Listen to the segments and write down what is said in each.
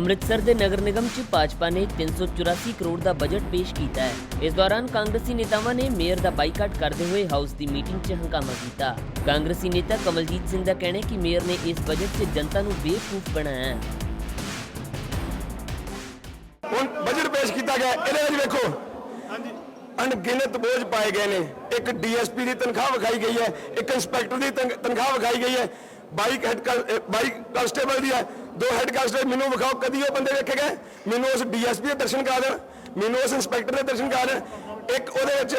ਅੰਮ੍ਰਿਤਸਰ ਦੇ ਨਗਰ ਨਿਗਮ 'ਚ ਭਾਜਪਾ ਨੇ 384 ਕਰੋੜ ਦਾ ਬਜਟ ਪੇਸ਼ ਕੀਤਾ ਹੈ। ਇਸ ਦੌਰਾਨ ਕਾਂਗਰਸੀ ਨੇਤਾਵਾਂ ਨੇ ਮੇਅਰ ਦਾ ਬਾਈਕਾਟ ਕਰਦੇ ਹੋਏ ਹਾਊਸ ਦੀ ਮੀਟਿੰਗ 'ਚ ਹੰਗਾਮਾ ਕੀਤਾ। ਕਾਂਗਰਸੀ ਨੇਤਾ ਕਮਲਜੀਤ ਸਿੰਘ ਦਾ ਕਹਿਣਾ ਹੈ ਕਿ ਮੇਅਰ ਨੇ ਇਸ ਬਜਟ 'ਚ ਜਨਤਾ ਨੂੰ ਬੇਵਕੂਫ ਬਣਾਇਆ ਹੈ। ਹੁਣ ਬਜਟ ਪੇਸ਼ ਕੀਤਾ ਗਿਆ ਇਹਦੇ ਵਿੱਚ ਵੇਖੋ। ਹਾਂਜੀ। ਅਣਗਿਣਤ ਬੋਝ ਪਾਏ ਗਏ ਨੇ। ਇੱਕ ਡੀਐਸਪੀ ਦੀ ਤਨਖਾਹ ਵਿਖਾਈ ਗਈ ਹੈ ਇੱਕ ਇੰਸਪੈਕਟਰ ਦੀ ਤਨ- ਤਨਖਾਹ ਵਿਖਾਈ ਗਈ ਹੈ। ਬਾਈਕ ਹੈਡ ਬਾਈਕ ਕਨਸਟੇਬਲ ਦੀ ਹੈ। ਦੋ ਹੈਡ ਕਨਸਟੇਬਲ ਮੈਨੂੰ ਵਿਖਾਓ, ਕਦੀ ਉਹ ਬੰਦੇ ਵੇਖੇ ਗਏ? ਮੈਨੂੰ ਉਸ ਡੀਐਸਪੀ ਦੇ ਦਰਸ਼ਨ ਕਰਾ ਦੇਣ, ਮੈਨੂੰ ਉਸ ਇੰਸਪੈਕਟਰ ਦੇ ਦਰਸ਼ਨ ਕਰਾ ਦੇਣ। ਇੱਕ ਉਹਦੇ ਵਿੱਚ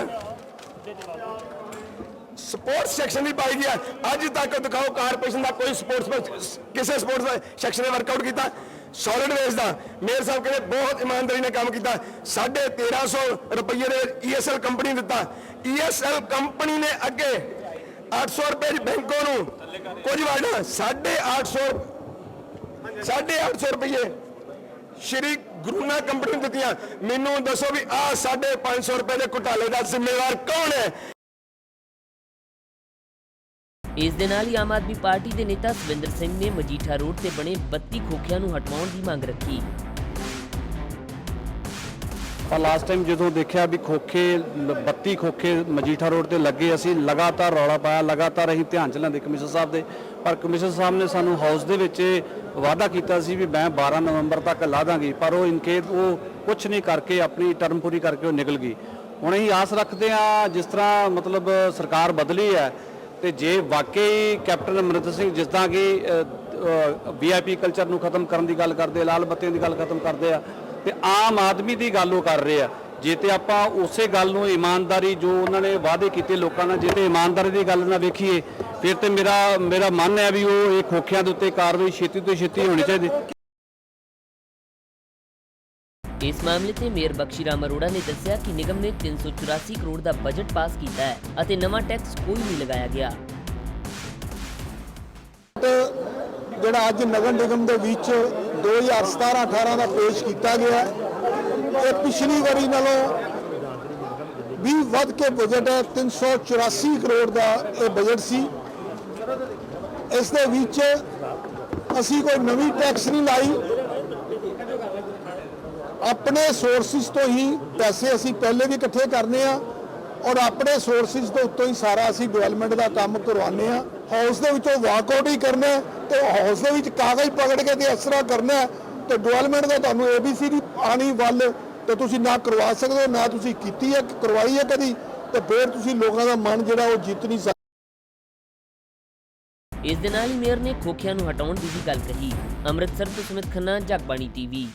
ਸਪੋਰਟਸ ਸੈਕਸ਼ਨ ਦੀ ਪਾਈ ਗਿਆ ਅੱਜ ਤੱਕ ਦਿਖਾਓ ਕਾਰਪੋਰੇਸ਼ਨ ਦਾ ਕੋਈ ਸਪੋਰਟਸ ਕਿਸੇ ਸਪੋਰਟਸ ਦਾ ਸੈਕਸ਼ਨ ਨੇ ਵਰਕਆਊਟ ਕੀਤਾ। ਸੋਲਿਡ ਵੇਸਟ ਦਾ। ਮੇਅਰ ਸਾਹਿਬ ਕਹਿੰਦੇ, ਬਹੁਤ ਇਮਾਨਦਾਰੀ ਨਾਲ ਕੰਮ ਕੀਤਾ। 1350 ਰੁਪਏ ਦੇ ਈਐਸਐਲ ਕੰਪਨੀ ਨੂੰ ਦਿੱਤਾ। ਈਐਸਐਲ ਕੰਪਨੀ ਨੇ ਅੱਗੇ 800 ਰੁਪਏ ਦੀ ਬੈਂਕੋ ਨੂੰ ਕੁਝ ਵਾਰਨਾ 850 850 ਰੁਪਏ ਸ਼੍ਰੀ ਗੁਰੂਨਾ ਕੰਪਨੀ ਨੂੰ ਦਿੱਤੀਆਂ। ਮੈਨੂੰ ਦੱਸੋ ਵੀ ਆਹ 550 ਰੁਪਏ ਦੇ ਘੁਟਾਲੇ ਦਾ ਜ਼ਿੰਮੇਵਾਰ ਕੌਣ ਹੈ? ਇਸ ਦੇ ਨਾਲ ਹੀ ਆਮ ਆਦਮੀ ਪਾਰਟੀ ਦੇ ਨੇਤਾ ਸੁਵਿੰਦਰ ਸਿੰਘ ਨੇ ਮਜੀਠਾ ਰੋਡ ਤੇ ਬਣੇ 32 ਖੋਖਿਆਂ ਨੂੰ ਹਟਵਾਉਣ ਦੀ ਮੰਗ ਰੱਖੀ। ਪਰ ਲਾਸਟ ਟਾਈਮ ਜਦੋਂ ਦੇਖਿਆ ਵੀ ਖੋਖੇ, ਲ- 32 ਖੋਖੇ ਮਜੀਠਾ ਰੋਡ ਤੇ ਲੱਗੇ, ਅਸੀਂ ਲਗਾਤਾਰ ਰੌਲਾ ਪਾਇਆ, ਲਗਾਤਾਰ ਅਸੀਂ ਧਿਆਨ ਚ ਲੈਂਦੇ ਕਮਿਸ਼ਨਰ ਸਾਹਿਬ ਦੇ। ਪਰ ਕਮਿਸ਼ਨਰ ਸਾਹਿਬ ਨੇ ਸਾਨੂੰ ਹਾਊਸ ਦੇ ਵਿੱਚ ਵਾਅਦਾ ਕੀਤਾ ਸੀ ਵੀ ਮੈਂ 12 ਨਵੰਬਰ ਤੱਕ ਲਾ ਦਾਂਗੀ, ਪਰ ਉਹ ਇਨਕੇਸ ਉਹ ਕੁਝ ਨਹੀਂ ਕਰਕੇ ਆਪਣੀ ਟਰਮ ਪੂਰੀ ਕਰਕੇ ਉਹ ਨਿਕਲ ਗਈ। ਹੁਣ ਅਸੀਂ ਆਸ ਰੱਖਦੇ ਹਾਂ ਜਿਸ ਤਰ੍ਹਾਂ ਮਤਲਬ ਸਰਕਾਰ ਬਦਲੀ ਹੈ, ਤੇ ਜੇ ਵਾਕਈ ਕੈਪਟਨ ਅਮਰਿੰਦਰ ਸਿੰਘ ਜਿਸ ਤਰ੍ਹਾਂ ਕਿ ਵੀਆਈਪੀ ਕਲਚਰ ਨੂੰ ਖਤਮ ਕਰਨ ਦੀ ਗੱਲ ਕਰਦੇ ਲਾਲ ਬੱਤੀਆਂ ਦੀ ਗੱਲ ਖਤਮ ਕਰਦੇ ਆ ਤੇ ਆਮ ਆਦਮੀ ਦੀ ਗੱਲ ਉਹ ਕਰ ਰਹੇ ਆ। ਜੇ ਤੇ ਆਪਾਂ ਉਸੇ ਗੱਲ ਨੂੰ ਇਮਾਨਦਾਰੀ ਜੋ ਉਹਨਾਂ ਨੇ ਵਾਅਦੇ ਕੀਤੇ ਲੋਕਾਂ ਨਾਲ ਜੇ ਤੇ ਇਮਾਨਦਾਰੀ ਦੀ ਗੱਲ ਨਾਲ ਵੇਖੀਏ ਫਿਰ ਤੇ ਮੇਰਾ ਮੇਰਾ ਮੰਨ ਹੈ ਵੀ ਉਹ ਇਹ ਖੋਖਿਆਂ ਦੇ ਉੱਤੇ ਕਾਰਵਾਈ ਛੇਤੀ ਤੋਂ ਛੇਤੀ ਹੋਣੀ ਚਾਹੀਦੀ। ਇਸ ਮਾਮਲੇ ਤੇ ਮੇਅਰ ਬਖਸ਼ੀ ਰਾਮ ਅਰੋੜਾ ਨੇ ਦੱਸਿਆ ਕਿ ਨਿਗਮ ਨੇ 384 ਕਰੋੜ ਦਾ ਬਜਟ ਪਾਸ ਕੀਤਾ ਹੈ ਅਤੇ ਨਵਾਂ ਟੈਕਸ ਕੋਈ ਨਹੀਂ ਲਗਾਇਆ ਗਿਆ। ਤੇ ਜਿਹੜਾ ਅੱਜ ਨਗਰ ਨਿਗਮ ਦੇ ਵਿੱਚ 2017-18 ਦਾ ਪੇਸ਼ ਕੀਤਾ ਗਿਆ ਇਹ ਪਿਛਲੀ ਵਾਰੀ ਨਾਲੋਂ ਵੀ ਵੱਧ ਕੇ ਬਜਟ ਹੈ 384 ਕਰੋੜ ਦਾ ਇਹ ਬਜਟ ਸੀ। ਇਸ ਦੇ ਵਿੱਚ ਅਸੀਂ ਕੋਈ ਨਵੀਂ ਟੈਕਸ ਨਹੀਂ ਲਾਈ। ਆਪਣੇ ਸੋਰਸਿਸ ਤੋਂ ਹੀ ਪੈਸੇ ਅਸੀਂ ਪਹਿਲੇ ਵੀ ਇਕੱਠੇ ਕਰਨੇ ਆ। ਔਰ ਆਪਣੇ ਸੋਰਸਿਸ ਤੋਂ ਉੱਤੋਂ ਹੀ ਸਾਰਾ ਅਸੀਂ ਡਿਵੈਲਪਮੈਂਟ ਦਾ ਕੰਮ ਕਰਵਾਉਂਦੇ ਆ ਹਾਊਸ ਦੇ ਵਿੱਚੋਂ ਵਾਕਆਊਟ ਹੀ ਕਰਨਾ ਤੇ ਹਾਊਸ ਦੇ ਵਿੱਚ ਕਾਗਜ਼ ਪਕੜ ਕੇ ਤੇ ਅਸਰਾ ਕਰਨਾ ਤੇ ਡਿਵੈਲਪਮੈਂਟ ਦਾ ਤੁਹਾਨੂੰ ਏਬੀਸੀ ਦੀ ਆਣੀ ਵੱਲ ਤੇ ਤੁਸੀਂ ਨਾ ਕਰਵਾ ਸਕਦੇ ਹੋ, ਨਾ ਤੁਸੀਂ ਕੀਤੀ ਹੈ, ਕਰਵਾਈ ਹੈ ਕਦੀ ਤੇ ਫਿਰ ਤੁਸੀਂ ਲੋਕਾਂ ਦਾ ਮਨ ਜਿਹੜਾ ਉਹ ਜਿੱਤ ਨਹੀਂ ਸਕਦੇ ਇਸ ਦੇ ਨਾਲ ਹੀ ਮੇਅਰ ਨੇ ਖੋਖਿਆਂ ਨੂੰ ਹਟਾਉਣ ਦੀ ਵੀ ਗੱਲ ਕਹੀ। ਅੰਮ੍ਰਿਤਸਰ ਤੋਂ ਸੁਮਿਤ ਖੰਨਾ, ਜਗਬਾਣੀ ਟੀਵੀ।